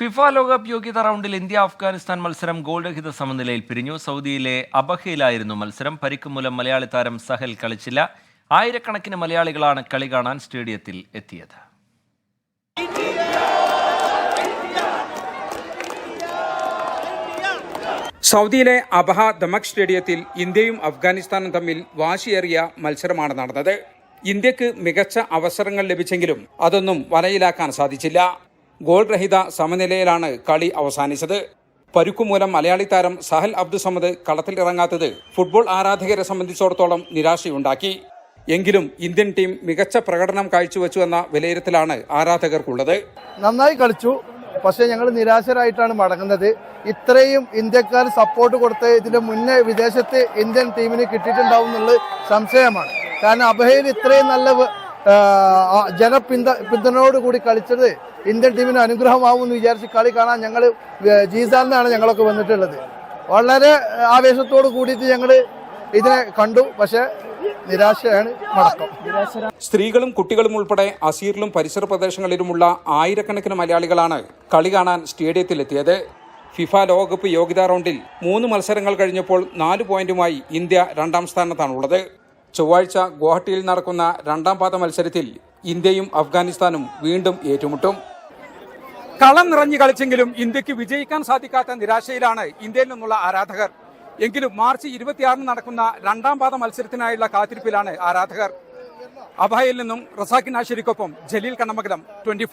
FIFA ലോകകപ്പ് യോഗ്യത റൗണ്ടിൽ ഇന്ത്യ അഫ്ഗാനിസ്ഥാൻ മത്സരം ഗോൾരഹിത സമനിലയിൽ പിരിഞ്ഞു. സൗദിയിലെ അബഹയിലായിരുന്നു മത്സരം. പരിക്ക് മൂലം മലയാളി താരം സഹൽ കളിച്ചില്ല. ആയിരക്കണക്കിന് മലയാളികളാണ് കളി കാണാൻ സ്റ്റേഡിയത്തിൽ എത്തിയത്. സൗദിയിലെ അബഹ ദമക് സ്റ്റേഡിയത്തിൽ ഇന്ത്യയും അഫ്ഗാനിസ്ഥാനും തമ്മിൽ വാശിയേറിയ മത്സരമാണ് നടന്നത്. ഇന്ത്യയ്ക്ക് മികച്ച അവസരങ്ങൾ ലഭിച്ചെങ്കിലും അതൊന്നും വലയിലാക്കാൻ സാധിച്ചില്ല. ഗോൾ രഹിത സമനിലയിലാണ് കളി അവസാനിച്ചത്. പരുക്കുമൂലം മലയാളി താരം സഹൽ അബ്ദുസമദ് കളത്തിലിറങ്ങാത്തത് ഫുട്ബോൾ ആരാധകരെ സംബന്ധിച്ചിടത്തോളം നിരാശയുണ്ടാക്കി. എങ്കിലും ഇന്ത്യൻ ടീം മികച്ച പ്രകടനം കാഴ്ചവെച്ചു എന്ന വിലയിരുത്തലാണ് ആരാധകർക്കുള്ളത്. നന്നായി കളിച്ചു. പക്ഷേ ഞങ്ങൾ നിരാശരായിട്ടാണ് മടങ്ങുന്നത്. ഇത്രയും ഇന്ത്യക്കാർ സപ്പോർട്ട് കൊടുത്ത് ഇതിന്റെ മുന്നേ വിദേശത്ത് ഇന്ത്യൻ ടീമിന് കിട്ടിയിട്ടുണ്ടാവും എന്നുള്ളത് സംശയമാണ്. കാരണം അബഹയിൽ ഇത്രയും നല്ല ജനപിന്ത പിന്തുണയോടുകൂടി കളിച്ചത് ഇന്ത്യൻ ടീമിന് അനുഗ്രഹമാവും എന്ന് വിചാരിച്ച് കളി കാണാൻ ഞങ്ങൾ ജീസാലിനാണ് ഞങ്ങളൊക്കെ വന്നിട്ടുള്ളത്. വളരെ ആവേശത്തോട് കൂടിയിട്ട് ഞങ്ങൾ ഇതിനെ കണ്ടു. പക്ഷേ നിരാശയാണ് മടക്കം. സ്ത്രീകളും കുട്ടികളും ഉൾപ്പെടെ അസീറിലും പരിസര പ്രദേശങ്ങളിലുമുള്ള ആയിരക്കണക്കിന് മലയാളികളാണ് കളി കാണാൻ സ്റ്റേഡിയത്തിലെത്തിയത്. ഫിഫ ലോകകപ്പ് യോഗ്യതാ റൗണ്ടിൽ മൂന്ന് മത്സരങ്ങൾ കഴിഞ്ഞപ്പോൾ നാല് പോയിന്റുമായി ഇന്ത്യ രണ്ടാം സ്ഥാനത്താണുള്ളത്. ചൊവ്വാഴ്ച ഗുവാഹട്ടിയിൽ നടക്കുന്ന രണ്ടാം പാദ മത്സരത്തിൽ ഇന്ത്യയും അഫ്ഗാനിസ്ഥാനും വീണ്ടും ഏറ്റുമുട്ടും. കളം നിറഞ്ഞു കളിച്ചെങ്കിലും ഇന്ത്യയ്ക്ക് വിജയിക്കാൻ സാധിക്കാത്ത നിരാശയിലാണ് ഇന്ത്യയിൽ നിന്നുള്ള ആരാധകർ. എങ്കിലും മാർച്ച് ഇരുപത്തിയാറിന് നടക്കുന്ന രണ്ടാം പാദ മത്സരത്തിനായുള്ള കാത്തിരിപ്പിലാണ് ആരാധകർ. അബായിൽ നിന്നും റസാഖിൻ ആശരിക്കൊപ്പം ജലീൽ കണ്ണമംഗലം ട്വന്റി